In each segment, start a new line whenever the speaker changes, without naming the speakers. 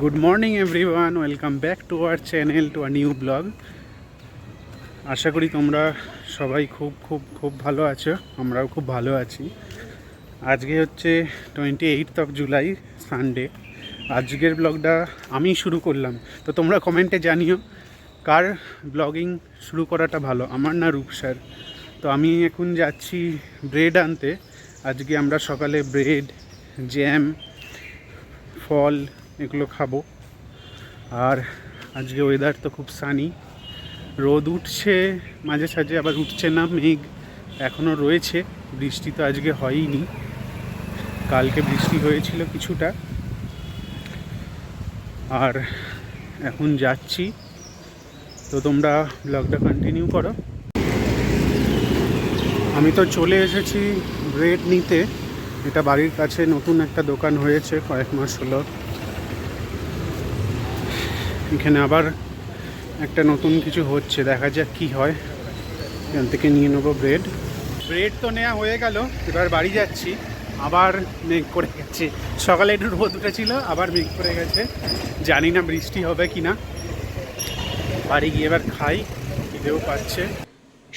Good morning everyone welcome back to our channel to our new blog আশা করি তোমরা সবাই খুব খুব খুব ভালো আছো। আমরাও খুব ভালো আছি। আজকে হচ্ছে twenty eight of July Sunday আজকের ব্লগটা আমি শুরু করলাম। তো তোমরা কমেন্টে জানিও, কার ব্লগিং শুরু করাটা ভালো? আমার না রূপসার তো আমি এখন যাচ্ছি ব্রেড আনতে। আজকে আমরা সকালে ব্রেড জ্যাম ফল এগুলো খাব। আর আজকে ওয়েদার তো খুব সানি রোদ উঠছে, মাঝে সাঝে আবার উঠছে না মেঘ এখনও রয়েছে। বৃষ্টি তো আজকে হয়ইনি। কালকে বৃষ্টি হয়েছিল কিছুটা। আর এখন যাচ্ছি। তো তোমরা ব্লগটা কন্টিনিউ করো। আমি তো চলে এসেছি ব্রেড নিতে। এটা বাড়ির কাছে নতুন একটা দোকান হয়েছে, কয়েক মাস হলো। এখানে আবার একটা নতুন কিছু হচ্ছে, দেখা যাক কি হয়। এখান থেকে নিয়ে নেব ব্রেড ব্রেড তো নেওয়া হয়ে গেল, এবার বাড়ি যাচ্ছি। আবার মেঘ করে গেছে। সকালে একটু রোদ উঠেছিল, আবার মেঘ করে গেছে। জানি না বৃষ্টি হবে কি না বাড়ি গিয়ে এবার খাই, খিদেও পাচ্ছে।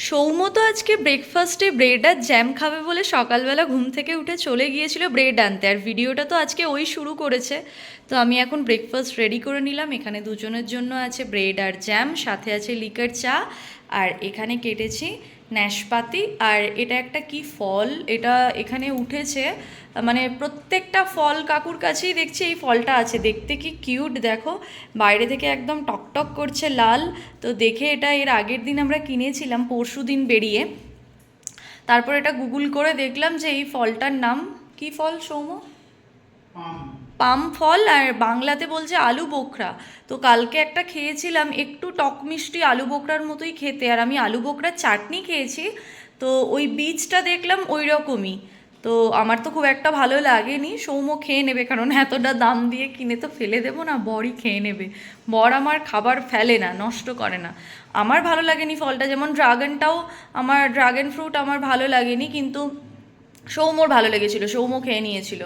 সৌম তো আজকে ব্রেকফাস্টে ব্রেড আর জ্যাম খাবে বলে সকালবেলা ঘুম থেকে উঠে চলে গিয়েছিল ব্রেড আনতে। আর ভিডিওটা তো আজকে ওই শুরু করেছে। তো আমি এখন ব্রেকফাস্ট রেডি করে নিলাম। এখানে দুজনের জন্য আছে ব্রেড আর জ্যাম সাথে আছে লিকার চা। আর এখানে কেটেছি ন্যাশপাতি আর এটা একটা কি ফল? এটা এখানে উঠেছে। মানে প্রত্যেকটা ফল কাকুর কাছেই দেখছি এই ফলটা আছে। দেখতে কি কিউট, দেখো। বাইরে থেকে একদম টকটক করছে লাল। তো দেখে এটা এর আগের দিন আমরা কিনেছিলাম, পরশু দিন বেরিয়ে। তারপর এটা গুগল করে দেখলাম যে এই ফলটার নাম কি ফল সৌম পাম ফল আর বাংলাতে বলছে আলু বোখরা তো কালকে একটা খেয়েছিলাম, একটু টক মিষ্টি আলু বোখরার মতোই খেতে। আর আমি আলু বোখরার চাটনি খেয়েছি, তো ওই বীজটা দেখলাম ওই রকমই তো আমার তো খুব একটা ভালো লাগেনি, সৌম্য খেয়ে নেবে, কারণ এতটা দাম দিয়ে কিনে তো ফেলে দেবো না, বরই খেয়ে নেবে। বর আমার খাবার ফেলে না, নষ্ট করে না। আমার ভালো লাগেনি ফলটা, যেমন ড্রাগনটাও, আমার ড্রাগন ফ্রুট আমার ভালো লাগেনি, কিন্তু সৌম্যর ভালো লেগেছিল, সৌম্য খেয়ে নিয়েছিল।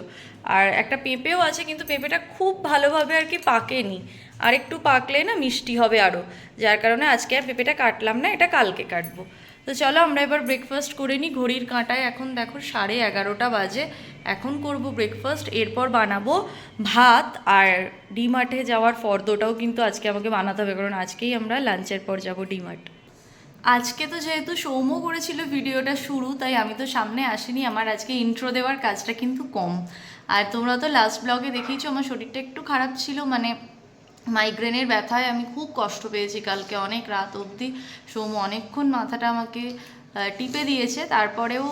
আর একটা পেঁপেও আছে, কিন্তু পেঁপেটা খুব ভালোভাবে আর কি পাকেনি। আর একটু পাকলে না মিষ্টি হবে আরও যার কারণে আজকে আর পেঁপেটা কাটলাম না, এটা কালকে কাটবো। তো চলো আমরা এবার ব্রেকফাস্ট করে নিই ঘড়ির কাঁটায়। এখন দেখো সাড়ে এগারোটা বাজে। এখন করব ব্রেকফাস্ট এরপর বানাবো ভাত আর ডিমার্টে যাওয়ার ফর্দটাও কিন্তু আজকে আমাকে বানাতে হবে, কারণ আজকেই আমরা লাঞ্চের পর যাব ডিমার্ট আজকে তো যেহেতু সৌম্য করেছিল ভিডিওটা শুরু, তাই আমি তো সামনে আসিনি। আমার আজকে ইন্ট্রো দেওয়ার কাজটা কিন্তু কম। আর তোমরা তো লাস্ট ব্লগে দেখেইছো, আমার শরীরটা একটু খারাপ ছিল মানে মাইগ্রেনের ব্যথায় আমি খুব কষ্ট পেয়েছি কালকে, অনেক রাত অবধি। সোম অনেকক্ষণ মাথাটা আমাকে টিপে দিয়েছে, তারপরেও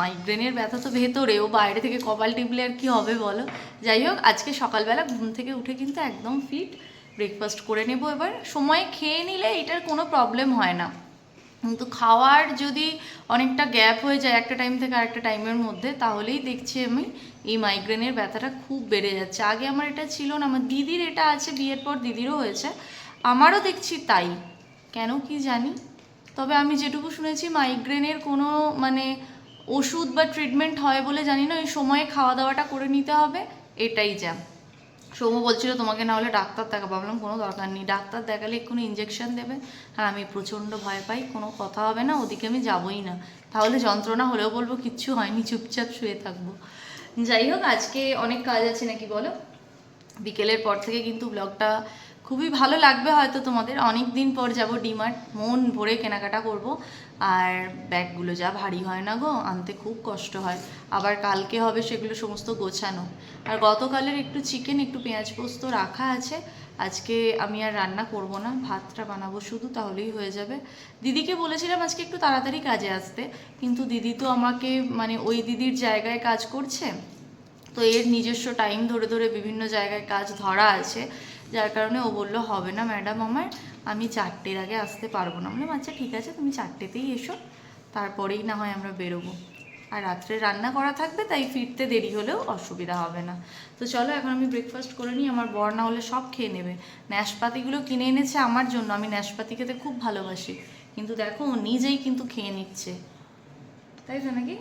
মাইগ্রেনের ব্যথা তো ভেতরেও বাইরে থেকে কপাল টিপলে আর কি হবে বলো? যাই হোক, আজকে সকালবেলা ঘুম থেকে উঠে কিন্তু একদম ফিট ব্রেকফাস্ট করে নেব এবার। সময় খেয়ে নিলে এটার কোনো প্রবলেম হয় না। কিন্তু খাওয়ার যদি অনেকটা গ্যাপ হয়ে যায় একটা টাইম থেকে আরেকটা টাইমের মধ্যে, তাহলেই দেখছি আমি এই মাইগ্রেনের ব্যথাটা খুব বেড়ে যাচ্ছে। আগে আমার এটা ছিল না, আমার দিদির এটা আছে, বিয়ের পর দিদিরও হয়েছে। আমারও দেখছি তাই। কেন কি জানি? তবে আমি যেটুকু শুনেছি মাইগ্রেনের কোনো মানে ওষুধ বা ট্রিটমেন্ট হয় বলে জানি না, ওই সময়ে খাওয়া দাওয়াটা করে নিতে হবে, এটাই যা সৌম্য বলছিল, তোমাকে না হলে ডাক্তার দেখা ভাবলাম কোনো দরকার নেই। ডাক্তার দেখালে এক্ষুনি ইঞ্জেকশন দেবে, আর আমি প্রচণ্ড ভয় পাই, কোনো কথা হবে না, ওদিকে আমি যাবই না। তাহলে যন্ত্রণা হলেও বলব, কিচ্ছু হয়নি, চুপচাপ শুয়ে থাকব। যাই হোক, আজকে অনেক কাজ আছে নাকি বলো? বিকেলের পর থেকে কিন্তু ব্লগটা খুবই ভালো লাগবে হয়তো তোমাদের। অনেক দিন পর যাব ডিমার্ট, মন ভরে কেনাকাটা করব। আর ব্যাগগুলো যা ভারী হয় না গো, আনতে খুব কষ্ট হয়। আবার কালকে হবে সেগুলো সমস্ত গোছানো। আর গতকালের একটু চিকেন একটু পেঁয়াজ পোস্ত রাখা আছে। আজকে আমি আর রান্না করব না, ভাতটা বানাবো শুধু, তাহলেই হয়ে যাবে। দিদিকে বলেছিলাম আজকে একটু তাড়াতাড়ি কাজে আসতে, কিন্তু দিদি তো আমাকে মানে ওই দিদির জায়গায় কাজ করছে। তো এর নিজস্ব টাইম ধরে ধরে বিভিন্ন জায়গায় কাজ ধরা আছে। যার কারণে ও বলল হবে না ম্যাডাম আমার আমি চারটের আগে আসতে পারব না। বললাম আচ্ছা ঠিক আছে তুমি চারটেতেই এসো তারপরেই না হয় আমরা বেরোবো। আর রাত্রে রান্না করা থাকবে তাই ফিরতে দেরি হলেও অসুবিধা হবে না। তো চলো এখন আমি ব্রেকফাস্ট করে নিই আমার বর না হলে সব খেয়ে নেবে। ন্যাশপাতিগুলো কিনে এনেছে আমার জন্য আমি ন্যাশপাতি খেতে খুব ভালোবাসি। কিন্তু দেখো ও নিজেই কিন্তু খেয়ে নিচ্ছে। তাই তো নাকি?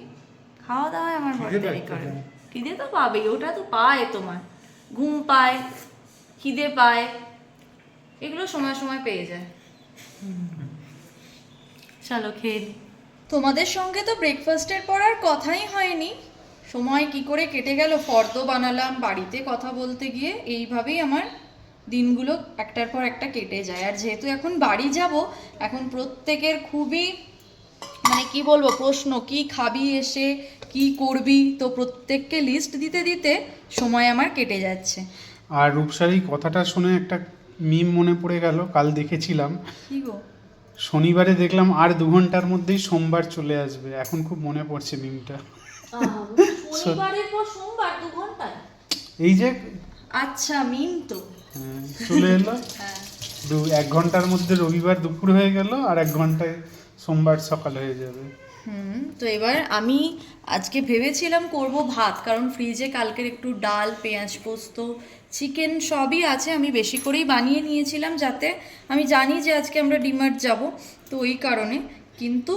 খাওয়া দাওয়ায় আমার বর দেরি করে। খিদে তো পাবেই ওটা তো পায় তোমার। ঘুম পায় খিদে পায়। এগুলো সময় সময় পেয়ে যায়। চলো খেয়ে তোমাদের সঙ্গে তো ব্রেকফাস্টের পর আর কথাই হয়নি। সময় কি করে কেটে গেল, ফর্দ বানালাম, বাড়িতে কথা বলতে গিয়ে এইভাবেই আমার দিনগুলো একটার পর একটা কেটে যায়। আর যেহেতু এখন বাড়ি যাব, এখন প্রত্যেকের খুবই মানে কি বলব, প্রশ্ন, কি খাবি এসে, কি করবি? তো প্রত্যেককে লিস্ট দিতে দিতে সময় আমার কেটে যাচ্ছে।
আর রূপসার এই কথাটা শুনে একটা মিম মনে পড়ে গেল কাল দেখেছিলাম। শনিবারে দেখলাম আর দু ঘণ্টার মধ্যেই সোমবার চলে আসবে এখন খুব মনে পড়ছে মিমটা। এই যে
আচ্ছা মিম তো।
হ্যাঁ, চলে এলো।
হ্যাঁ।
দু এক ঘণ্টার মধ্যে রবিবার দুপুর হয়ে গেল আর এক ঘন্টায় সোমবার সকাল হয়ে যাবে।
হুম তো এবার আমি আজকে ভেবেছিলাম করব ভাত কারণ ফ্রিজে কালকের একটু ডাল পেঁয়াজ পোস্ত চিকেন সবই আছে আমি বেশি করেই বানিয়ে নিয়েছিলাম যাতে আমি জানি যে আজকে আমরা ডিমার্ট যাব তো ওই কারণে। কিন্তু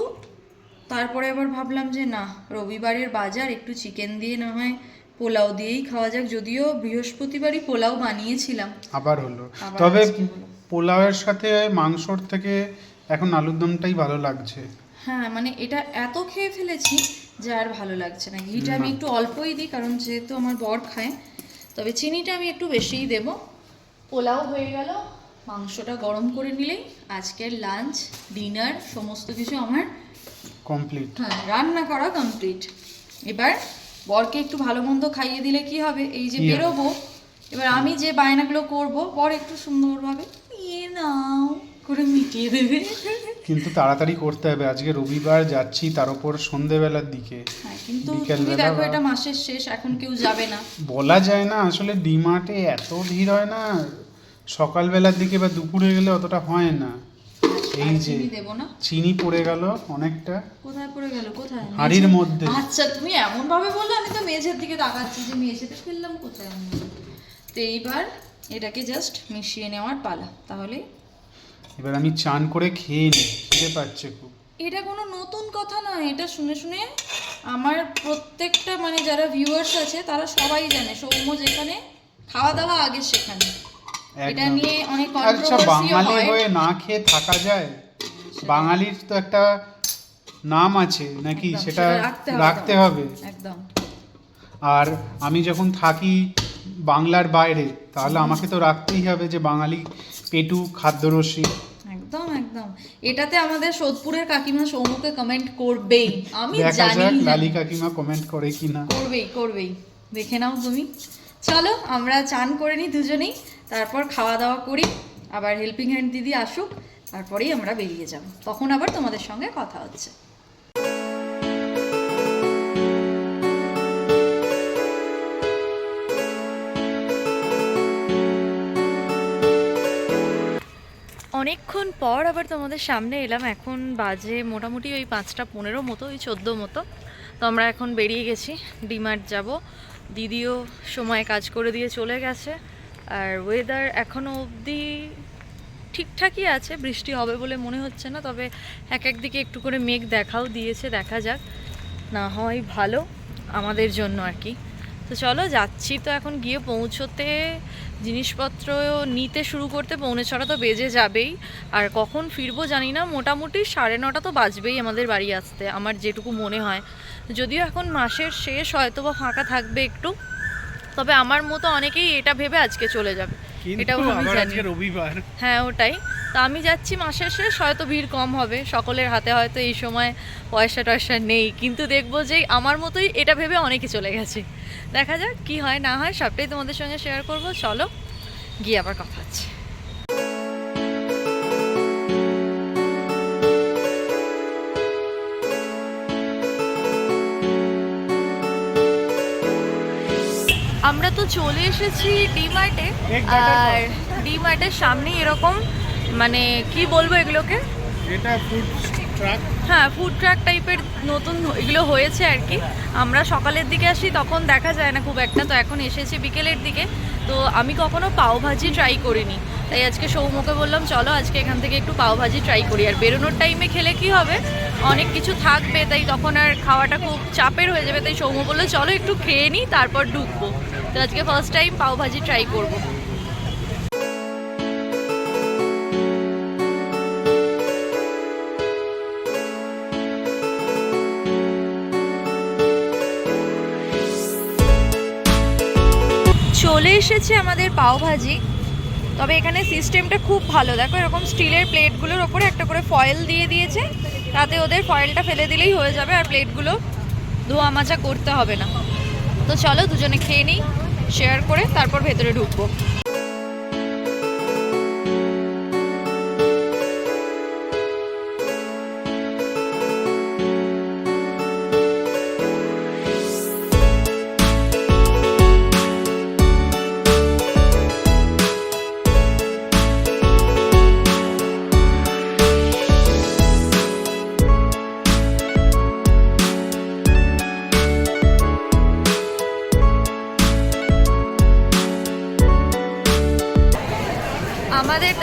তারপরে আবার ভাবলাম যে না রবিবারের বাজার একটু চিকেন দিয়ে না হয় পোলাও দিয়েই খাওয়া যাক যদিও বৃহস্পতিবারই পোলাও বানিয়েছিলাম।
আবার হলো। তবে। পোলাওয়ের সাথে মাংসর থেকে এখন আলুর দমটাই ভালো লাগছে।
হ্যাঁ মানে এটা এত খেয়ে ফেলেছি যে আর ভালো লাগছে না। ঘিটা আমি একটু অল্পই দিই কারণ যেহেতু আমার বর খায় তবে চিনিটা আমি একটু বেশিই দেব। পোলাও হয়ে গেল মাংসটা গরম করে নিলেই আজকের লাঞ্চ ডিনার সমস্ত কিছু আমার
কমপ্লিট।
হ্যাঁ রান্না করা কমপ্লিট। এবার বরকে একটু ভালো মন্দ খাইয়ে দিলে কি হবে? এই যে বেরোবো এবার আমি যে বায়নাগুলো করব বর একটু সুন্দরভাবে নিয়ে নাও করে মিটিয়ে দেবে।
কিন্তু তাড়াতাড়ি করতে হবে। আজকে রবিবার যাচ্ছি তার উপর সন্ধেবেলার দিকে।
হ্যাঁ কিন্তু তুমি দেখো এটা মাসের শেষ এখন কেউ যাবে না।
বলা যায় না আসলে ডিমার্টে এত ভিড় হয় না সকালবেলার দিকে বা দুপুরে গেলে অতটা হয় না। এই যে
চিনি দেবো না?
চিনি পড়ে গেল অনেকটা।
কোথায় পড়ে গেল কোথায়?
হাঁড়ির মধ্যে।
আচ্ছা তুমি এমন ভাবে বললে আমি তো মেঝের দিকে তাকাচ্ছি যে মেঝেতে ফেললাম কোথায়? তো এইবার এটাকে জাস্ট মিশিয়ে নেওয়ার পালা। তাহলে
এবার আমি চান করে খেয়ে নিই খেতে পাচ্ছে খুব।
এটা কোনো নতুন কথা নয় এটা শুনে শুনে আমার প্রত্যেকটা মানে যারা ভিউয়ার্স আছে তারা সবাই জানে সৌম্য যেখানে খাওয়া দাওয়া আগে সেখানে। এটা নিয়ে অনেক
আচ্ছা বাঙালি
হয়ে।
না খেয়ে থাকা যায়? বাঙালির তো একটা নাম আছে নাকি সেটা
সেটা রাখতে হবে।
রাখতে হবে?
একদম।
আর আমি যখন থাকি বাংলার বাইরে তাহলে আমাকে তো রাখতেই হবে যে বাঙালি পেটু খাদ্যরসিক।
একদম একদম। এটাতে আমাদের সোদপুরের কাকিমা সৌমুকে কমেন্ট করবেই। আমি জানি।
লালি কাকিমা কমেন্ট করে কিনা।
করবেই করবেই। দেখে নাও তুমি। চলো আমরা চান করে নিই দুজনেই। তারপর খাওয়া দাওয়া করি। আবার হেল্পিং হ্যান্ড দিদি আসুক। তারপরেই আমরা বেরিয়ে যাব। তখন আবার তোমাদের সঙ্গে কথা হচ্ছে। অনেকক্ষণ পর আবার তোমাদের সামনে এলাম। এখন বাজে মোটামুটি ওই পাঁচটা পনেরো মতো, ওই চোদ্দ মতো। তো আমরা এখন বেরিয়ে গেছি, ডিমার্ট যাব। দিদিও সময় কাজ করে দিয়ে চলে গেছে। আর ওয়েদার এখনও অবধি ঠিকঠাকই আছে, বৃষ্টি হবে বলে মনে হচ্ছে না, তবে এক একদিকে একটু করে মেঘ দেখাও দিয়েছে, দেখা যাক। না হয় ভালো, আমাদের জন্য আর কি। তো চলো, যাচ্ছি। তো এখন গিয়ে পৌঁছোতে জিনিসপত্র নিতে শুরু করতে পৌনে ছটা তো বেজে যাবেই। আর কখন ফিরবো জানি না মোটামুটি সাড়ে নটা তো বাজবেই আমাদের বাড়ি আসতে আমার যেটুকু মনে হয়। যদিও এখন মাসের শেষ হয়তো বা ফাঁকা থাকবে একটু তবে আমার মতো অনেকেই এটা ভেবে আজকে চলে যাবে। এটাও আমি জানি।
আজকে রবিবার।
হ্যাঁ ওটাই। তো আমি যাচ্ছি মাসের শেষ হয়তো ভিড় কম হবে। সকলের হাতে হয়তো এই সময় পয়সা টয়সা নেই। কিন্তু দেখব যে আমার মতোই এটা ভেবে অনেকে চলে গেছে। দেখা যাক কি হয় না হয় সবটাই তোমাদের সঙ্গে শেয়ার করব। চলো গিয়ে আবার কথা হচ্ছে। আমরা তো চলে এসেছি ডিমার্টে আর ডিমার্টের সামনে এরকম মানে কি বলব এগুলোকে?
এটা ফুড ট্রাক
হ্যাঁ ফুড ট্রাক টাইপের নতুন এগুলো হয়েছে আর কি। আমরা সকালের দিকে আসি তখন দেখা যায় না খুব একটা। তো এখন এসেছি বিকেলের দিকে। তো আমি কখনো পাও ভাজি ট্রাই করিনি। তাই আজকে সৌমকে বললাম চলো আজকে এখান থেকে একটু পাও ভাজি ট্রাই করি। আর বেরোনোর টাইমে খেলে কি হবে? অনেক কিছু থাকবে তাই তখন আর খাওয়াটা খুব চাপের হয়ে যাবে। তাই সৌম বলল চলো একটু খেয়ে নিই তারপর ঢুকবো। তো আজকে ফার্স্ট টাইম পাও ভাজি ট্রাই করব। এসেছে আমাদের পাওভাজি তবে এখানে সিস্টেমটা খুব ভালো। দেখো, এরকম স্টিলের প্লেটগুলোর ওপরে একটা করে ফয়েল দিয়ে দিয়েছে। তাতে ওদের ফয়েলটা ফেলে দিলেই হয়ে যাবে আর প্লেটগুলো ধোয়া মাজা করতে হবে না। তো চলো দুজনে খেয়ে নিই শেয়ার করে তারপর ভেতরে ঢুকবো।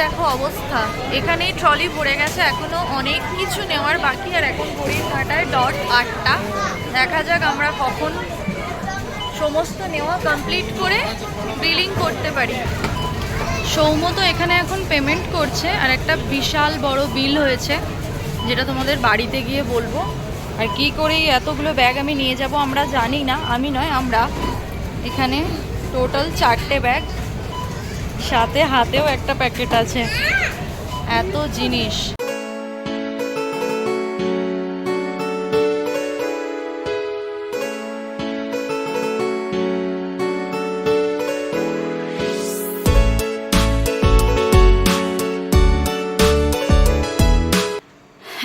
দেখো অবস্থা। এখানেই ট্রলি ভরে গেছে। এখনও অনেক কিছু নেওয়ার বাকি। আর এখন ঘড়ির কাটায় ডট আটটা। দেখা যাক আমরা কখন সমস্ত নেওয়া কমপ্লিট করে বিলিং করতে পারি। সৌম তো এখানে এখন পেমেন্ট করছে। আর একটা বিশাল বড় বিল হয়েছে, যেটা তোমাদের বাড়িতে গিয়ে বলব। আর কি করে এতগুলো ব্যাগ আমি নিয়ে যাব আমরা জানি না। আমি নয়, আমরা এখানে টোটাল চারটে ব্যাগ সাথে হাতেও একটা প্যাকেট আছে। এত জিনিস।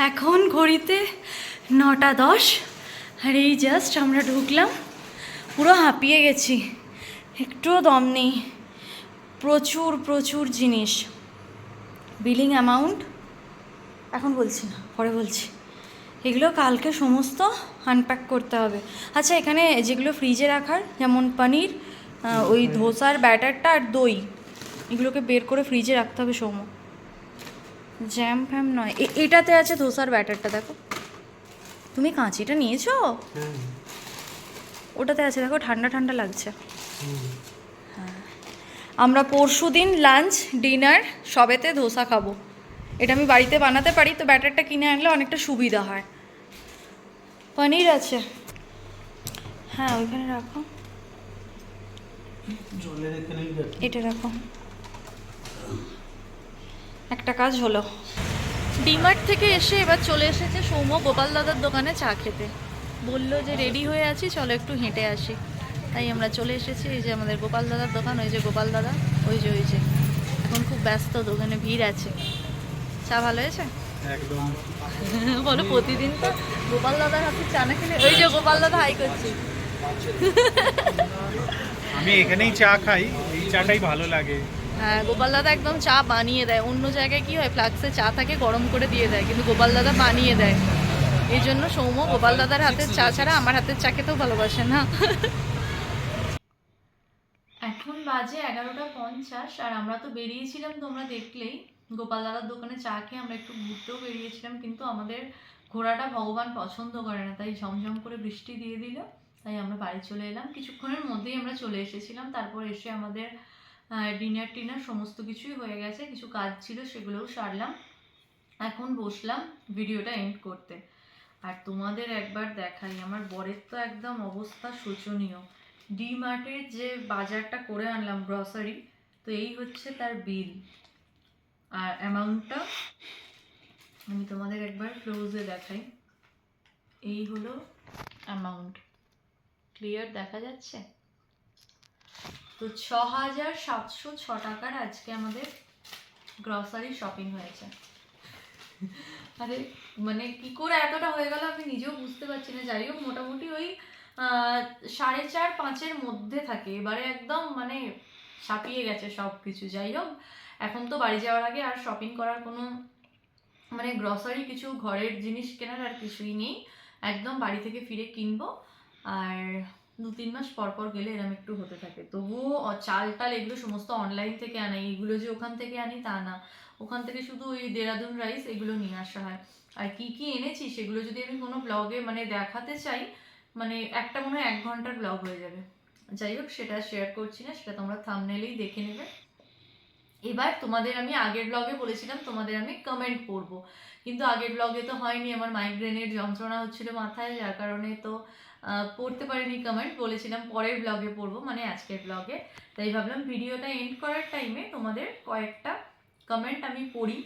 এখন ঘড়িতে নটা দশ, আর এই জাস্ট আমরা ঢুকলাম। পুরো হাঁপিয়ে গেছি। একটুও দম নেই। প্রচুর প্রচুর জিনিস। বিলিং অ্যামাউন্ট এখন বলছি না পরে বলছি। এগুলো কালকে সমস্ত আনপ্যাক করতে হবে। আচ্ছা এখানে যেগুলো ফ্রিজে রাখার যেমন পনির ওই ধোসার ব্যাটারটা আর দই এগুলোকে বের করে ফ্রিজে রাখতে হবে সৌম জ্যাম ফ্যাম নয়। এ- এটাতে আছে ধোসার ব্যাটারটা দেখো। তুমি কাঁচিটা নিয়েছো? ওটাতে আছে দেখো ঠান্ডা ঠান্ডা লাগছে। আমরা পরশু দিন লাঞ্চ ডিনার সবেতে ধোসা খাব। এটা আমি বাড়িতে বানাতে পারি তো ব্যাটারটা কিনে আনলে অনেকটা সুবিধা হয়। পনির আছে। হ্যাঁ ওইখানে রাখো। এটা রাখো। একটা কাজ হলো। ডিমার্ট থেকে এসে এবার চলে এসেছে সৌম্য গোপাল দাদার দোকানে চা খেতে। বলল যে রেডি হয়ে আছি চলো একটু হেঁটে আসি। তাই আমরা চলে এসেছি এই যে আমাদের গোপাল দাদার দোকান ওই যে গোপাল দাদা ওই যে ওই যে। এখন খুব ব্যস্ত দোকানে ভিড় আছে। চা ভালো হয়েছে?
একদম।
বলো প্রতিদিন তো গোপাল দাদার হাতে চা না খেলে ওই যে গোপাল দাদা হাই করছি।
আমি এখানেই চা খাই এই চাটাই ভালো লাগে।
হ্যাঁ গোপাল দাদা একদম চা বানিয়ে দেয়। অন্য জায়গায় কি হয় ফ্লাক্সে চা থাকে গরম করে দিয়ে দেয় কিন্তু গোপাল দাদা বানিয়ে দেয়। এই জন্য সৌম্য গোপাল দাদার হাতের চা ছাড়া আমার হাতের চা খেতেও ভালোবাসে না। বাজে এগারোটা পঞ্চাশ, আর আমরা তো বেরিয়েছিলাম তোমরা দেখলেই। গোপাল দাদার দোকানে চা খেয়ে আমরা একটু ঘুরতেও বেরিয়েছিলাম, কিন্তু আমাদের ঘোরাটা ভগবান পছন্দ করে না, তাই ঝমঝম করে বৃষ্টি দিয়ে দিল, তাই আমরা বাড়ি চলে এলাম। কিছুক্ষণের মধ্যেই আমরা চলে এসেছিলাম, তারপর এসে আমাদের ডিনার টিনার সমস্ত কিছুই হয়ে গেছে, কিছু কাজ ছিল সেগুলোও সারলাম। এখন বসলাম ভিডিওটা এন্ড করতে। আর তোমাদের একবার দেখাই, আমার বরের তো একদম অবস্থা শোচনীয়। ডি মার্টের যে বাজারটা করে আনলাম গ্রসারি তো এই হচ্ছে তার বিল আর অ্যামাউন্টটা আমি তোমাদের একবার ক্লোজে দেখাই। এই হলো অ্যামাউন্ট ক্লিয়ার দেখা যাচ্ছে? তো ছ হাজার সাতশো ছ টাকার আজকে আমাদের গ্রসারি শপিং হয়েছে। আরে মানে কি করে এতটা হয়ে গেল আমি নিজেও বুঝতে পারছি না। যাই হোক, মোটামুটি ওই সাড়ে চার, পাঁচের মধ্যে থাকে। এবারে একদম মানে ছাপিয়ে গেছে সব কিছু যাই হোক, এখন তো বাড়ি যাওয়ার আগে আর শপিং করার কোনো মানে গ্রসারি কিছু ঘরের জিনিস কেনার আর কিছুই নেই। একদম বাড়ি থেকে ফিরে কিনবো। আর দু তিন মাস পর পর গেলে এরম একটু হতে থাকে। তবুও চাল টাল এগুলো সমস্ত অনলাইন থেকে আনাই। এগুলো যে ওখান থেকে আনি তা না। ওখান থেকে শুধু ওই দেরাদুন রাইস এগুলো নিয়ে আসা হয়। আর কি কি এনেছি সেগুলো যদি আমি কোনো ব্লগে মানে দেখাতে চাই মানে একটা মনে হয় এক ঘণ্টার ব্লগ হয়ে যাবে। যাই হোক, সেটা শেয়ার করছি না, সেটা তোমরা থামনেলেই দেখে নেবে। এবার তোমাদের আমি আগের ব্লগে বলেছিলাম, তোমাদের আমি কমেন্ট করব। কিন্তু আগের ব্লগে তো হয়নি, আমার মাইগ্রেনের যন্ত্রণা হচ্ছিল মাথায়, যার কারণে তো পড়তে পারিনি কমেন্ট বলেছিলাম পরের ব্লগে পড়ব মানে আজকের ব্লগে তাই ভাবলাম ভিডিওটা এন্ড করার টাইমে তোমাদের কয়েকটা কমেন্ট আমি পড়ি।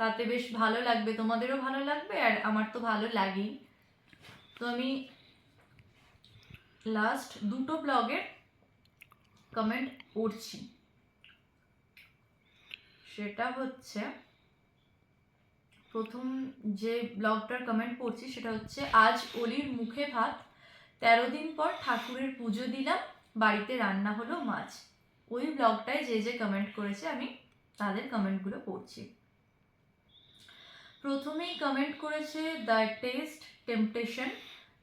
তাতে বেশ ভালো লাগবে, তোমাদেরও ভালো লাগবে, আর আমার তো ভালো লাগেই। তো আমি লাস্ট দুটো ব্লগের কমেন্ট পড়ছি। সেটা হচ্ছে, প্রথম যে ব্লগটার কমেন্ট পড়ছি সেটা হচ্ছে, আজ অলির মুখে ভাত, তেরো দিন পর ঠাকুরের পুজো দিলাম, বাড়িতে রান্না হলো মাছ। ওই ব্লগটায় যে যে কমেন্ট করেছে, আমি তাদের কমেন্টগুলো পড়ছি। প্রথমেই কমেন্ট করেছে দ্য টেস্ট টেম্পটেশন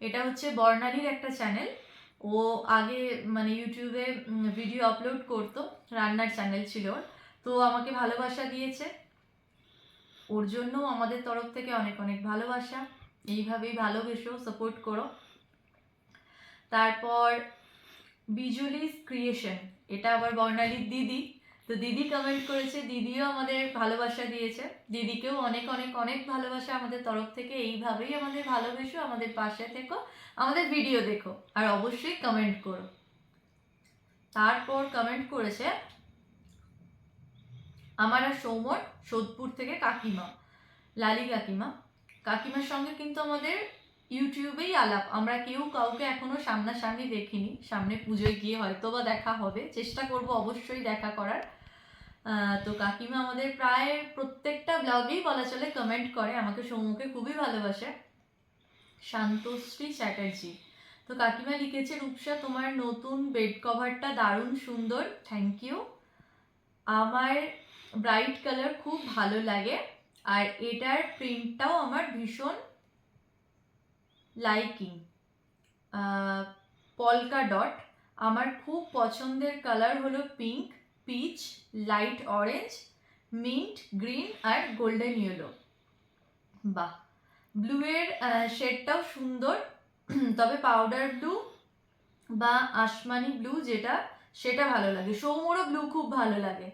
এটা হচ্ছে বর্ণালীর একটা চ্যানেল ও আগে মানে ইউটিউবে ভিডিও আপলোড করতো, রান্নার চ্যানেল ছিল তো আমাকে ভালোবাসা দিয়েছে। ওর জন্য আমাদের তরফ থেকে অনেক অনেক ভালোবাসা। এইভাবেই ভালোবেসো সাপোর্ট করো। তারপর বিজুলিস ক্রিয়েশন এটা আবার বর্ণালীর দিদি। তো দিদি কমেন্ট করেছে, দিদিও আমাদের ভালোবাসা দিয়েছে। দিদিকেও অনেক অনেক অনেক ভালোবাসা আমাদের তরফ থেকে। এইভাবেই আমাদের ভালোবেসো, আমাদের পাশে থেকো, আমাদের ভিডিও দেখো। আর অবশ্যই কমেন্ট করো। তারপর কমেন্ট করেছে, আমার আর সৌমর সোদপুর থেকে কাকিমা, লালি কাকিমা। কাকিমার সঙ্গে কিন্তু আমাদের ইউটিউবেই আলাপ। আমরা কেউ কাউকে এখনও সামনাসামনি দেখিনি। সামনে পুজোয় গিয়ে হয়তো বা দেখা হবে। চেষ্টা করব অবশ্যই দেখা করার। তো কাকিমা আমাদের প্রায় প্রত্যেকটা ব্লগেই বলা চলে কমেন্ট করে। আমাকে সৌমকে খুবই ভালোবাসে। শান্তশ্রী চ্যাটার্জি। তো কাকিমা লিখেছে, রূপসা, তোমার নতুন বেড কভারটা দারুণ সুন্দর। থ্যাংক ইউ আমার ব্রাইট কালার খুব ভালো লাগে। আর এটার প্রিন্টটাও আমার ভীষণ লাইকিং পলকা ডট আমার খুব পছন্দের কালার হলো pink peach light orange mint green আর গোল্ডেন ইয়েলো বাহ! ব্লুয়ের শেডটাও সুন্দর, তবে পাউডার ব্লু বা আসমানি ব্লু যেটা, সেটা ভালো লাগে। সৌমরও ব্লু খুব ভালো লাগে।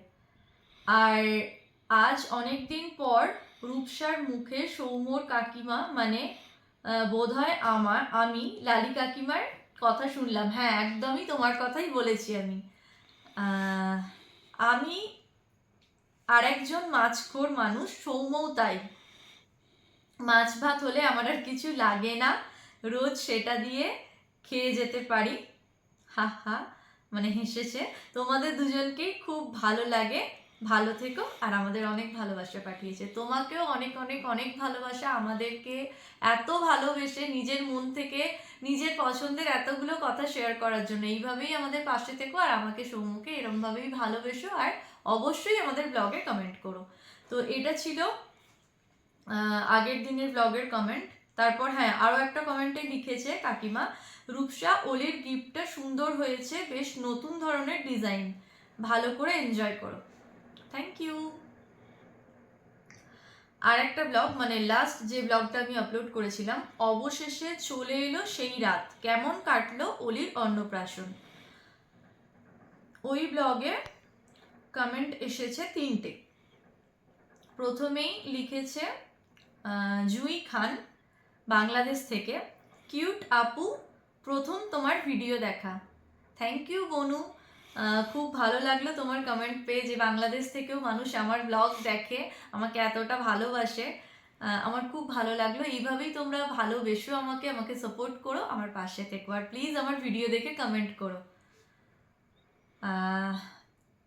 আর আজ অনেক দিন পর রূপসার মুখে সৌমর কাকিমা মানে বোধ হয় আমার, আমি, লালি কাকিমার কথা শুনলাম। হ্যাঁ একদমই তোমার কথাই বলেছি আমি। আমি আর একজন মাছখোর মানুষ, সৌম্যও তাই। মাছ ভাত হলে আমার আর কিছু লাগে না। রোজ সেটা দিয়ে খেয়ে যেতে পারি। হা হা মানে হেসেছে। তোমাদের দুজনকেই খুব ভালো লাগে। ভালো থেকো আর আমাদের অনেক ভালোবাসা পাঠিয়েছে। তোমাকেও অনেক অনেক অনেক ভালোবাসা। আমাদেরকে এত ভালোবেসে নিজের মন থেকে নিজের পছন্দের এতগুলো কথা শেয়ার করার জন্য। এইভাবেই আমাদের পাশে থেকো আর আমাকে সৌমুখে এরমভাবেই ভালোবেসো আর অবশ্যই আমাদের ব্লগে কমেন্ট করো। তো এটা ছিল আগের দিনের ব্লগের কমেন্ট তারপর হ্যাঁ আরও একটা কমেন্টে লিখেছে কাকিমা, রূপসা, ওলির গিফটটা সুন্দর হয়েছে, বেশ নতুন ধরনের ডিজাইন ভালো করে এনজয় করো। থ্যাংক ইউ আর একটা ব্লগ মানে লাস্ট যে ব্লগটা আমি আপলোড করেছিলাম, অবশেষে চলে এলো সেই রাত। কেমন কাটলো অলির অন্নপ্রাশন? ওই ব্লগে কমেন্ট এসেছে তিনটে। প্রথমেই লিখেছে জুই খান, বাংলাদেশ থেকে। কিউট আপু, প্রথম তোমার ভিডিও দেখা। থ্যাংক ইউ বনু। খুব ভালো লাগল তোমার কমেন্ট পেয়ে যে বাংলাদেশ থেকেও মানুষ আমার ব্লগ দেখে, আমাকে এতটা ভালোবাসে। আমার খুব ভালো লাগল। এইভাবেই তোমরা ভালোবেসো আমাকে আমাকে সাপোর্ট করো আমার পাশে থেকো। আর প্লিজ আমার ভিডিও দেখে কমেন্ট করো।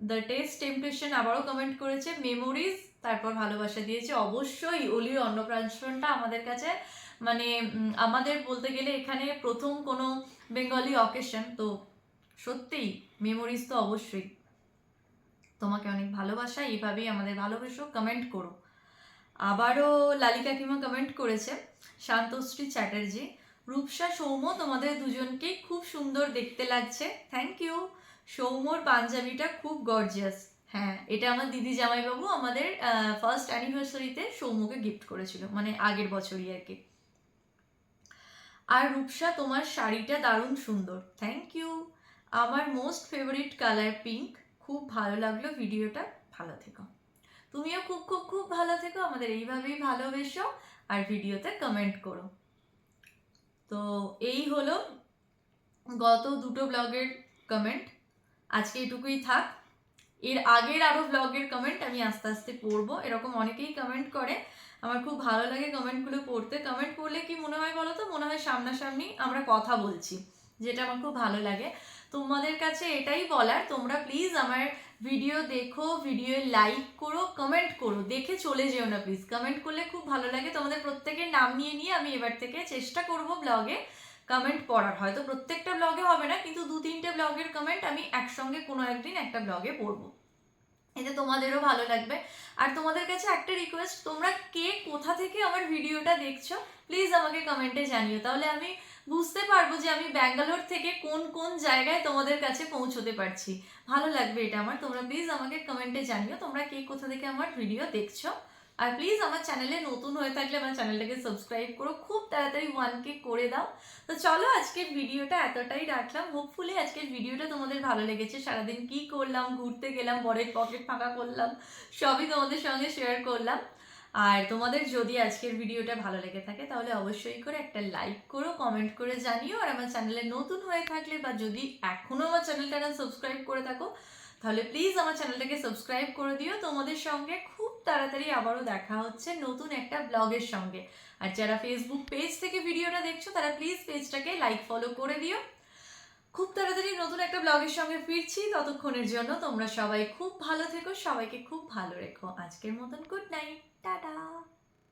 দ্য টেস্ট টেম্পটেশন আবারও কমেন্ট করেছে। মেমোরিজ তারপর ভালোবাসা দিয়েছে। অবশ্যই অলির অন্নপ্রাশনটা আমাদের কাছে মানে আমাদের বলতে গেলে এখানে প্রথম কোনো বেঙ্গলি অকেশন তো সত্যিই মেমোরিজ তো অবশ্যই। তোমাকে অনেক ভালোবাসা এইভাবেই আমাদের ভালোবেসো কমেন্ট করো। আবারও লালি কাকিমা কমেন্ট করেছে, শান্তশ্রী চ্যাটার্জি, রূপসা, সৌম্য, তোমাদের দুজনকেই খুব সুন্দর দেখতে লাগছে। থ্যাংক ইউ সৌম্যর পাঞ্জাবিটা খুব গর্জিয়াস হ্যাঁ এটা আমার দিদি জামাইবাবু আমাদের ফার্স্ট অ্যানিভার্সারিতে সৌম্যকে গিফট করেছিল মানে আগের বছরই আর কি। আর রূপসা, তোমার শাড়িটা দারুণ সুন্দর। থ্যাংক ইউ আমার মোস্ট ফেভারিট কালার পিঙ্ক খুব ভালো লাগল ভিডিওটা, ভালো থেকো। তুমিও খুব খুব খুব ভালো থেকো, আমাদের এইভাবেই ভালোবেসো আর ভিডিওতে কমেন্ট করো। তো এই হলো গত দুটো ব্লগের কমেন্ট আজকে এটুকুই থাক। এর আগের আরও ব্লগের কমেন্ট আমি আস্তে আস্তে পড়ব। এরকম অনেকেই কমেন্ট করে। আমার খুব ভালো লাগে কমেন্টগুলো পড়তে। কমেন্ট পড়লে কি মনে হয় বলো তো? মনে হয় সামনাসামনি আমরা কথা বলছি, যেটা আমার খুব ভালো লাগে। তোমাদের কাছে এটাই বলার, তোমরা প্লিজ আমার ভিডিও দেখো ভিডিও লাইক করো কমেন্ট করো। দেখে চলে যেও না প্লিজ কমেন্ট করলে খুব ভালো লাগে। তোমাদের প্রত্যেকের নাম নিয়ে নিয়ে আমি এবার থেকে চেষ্টা করব ব্লগে কমেন্ট পড়ার। হয়তো প্রত্যেকটা ব্লগে হবে না, কিন্তু দু তিনটে ব্লগের কমেন্ট আমি একসঙ্গে কোনো একদিন একটা ব্লগে পড়ব। এতে তোমাদেরও ভালো লাগবে। আর তোমাদের কাছে একটা রিকোয়েস্ট তোমরা কে কোথা থেকে আমার ভিডিওটা দেখছ প্লিজ আমাকে কমেন্টে জানিও। তাহলে আমি বুঝতে পারব যে আমি ব্যাঙ্গালোর থেকে কোন কোন জায়গায় তোমাদের কাছে পৌঁছতে পারছি। ভালো লাগবে এটা আমার। তোমরা প্লিজ আমাকে কমেন্টে জানিও তোমরা কে কোথা থেকে আমার ভিডিও দেখছ। আর প্লিজ আমার চ্যানেলে নতুন হয়ে থাকলে আমার চ্যানেলটাকে সাবস্ক্রাইব করো। খুব তাড়াতাড়ি ওয়ান কে করে দাও। তো চলো আজকের ভিডিওটা এতটাই রাখলাম। হোপফুলি আজকের ভিডিওটা তোমাদের ভালো লেগেছে। সারাদিন কি করলাম, ঘুরতে গেলাম, বরের পকেট ফাঁকা করলাম, সবই তোমাদের সঙ্গে শেয়ার করলাম। আর তোমাদের যদি আজকের ভিডিওটা ভালো লেগে থাকে, তাহলে অবশ্যই করে একটা লাইক করো কমেন্ট করে জানিও। আর আমার চ্যানেলে নতুন হয়ে থাকলে বা যদি এখনও আমার চ্যানেলটা না সাবস্ক্রাইব করে থাকো, তাহলে প্লিজ আমার চ্যানেলটাকে সাবস্ক্রাইব করে দিও। তোমাদের সঙ্গে খুব তাড়াতাড়ি আবারও দেখা হচ্ছে নতুন একটা ব্লগের সঙ্গে। আর যারা ফেসবুক পেজ থেকে ভিডিওটা দেখছ, তারা প্লিজ পেজটাকে লাইক ফলো করে দিও। খুব তাড়াতাড়ি নতুন একটা ব্লগের সঙ্গে ফিরছি। ততক্ষণের জন্য তোমরা সবাই খুব ভালো থেকো, সবাইকে খুব ভালো রেখো। আজকের মতন গুড নাইট টাটা।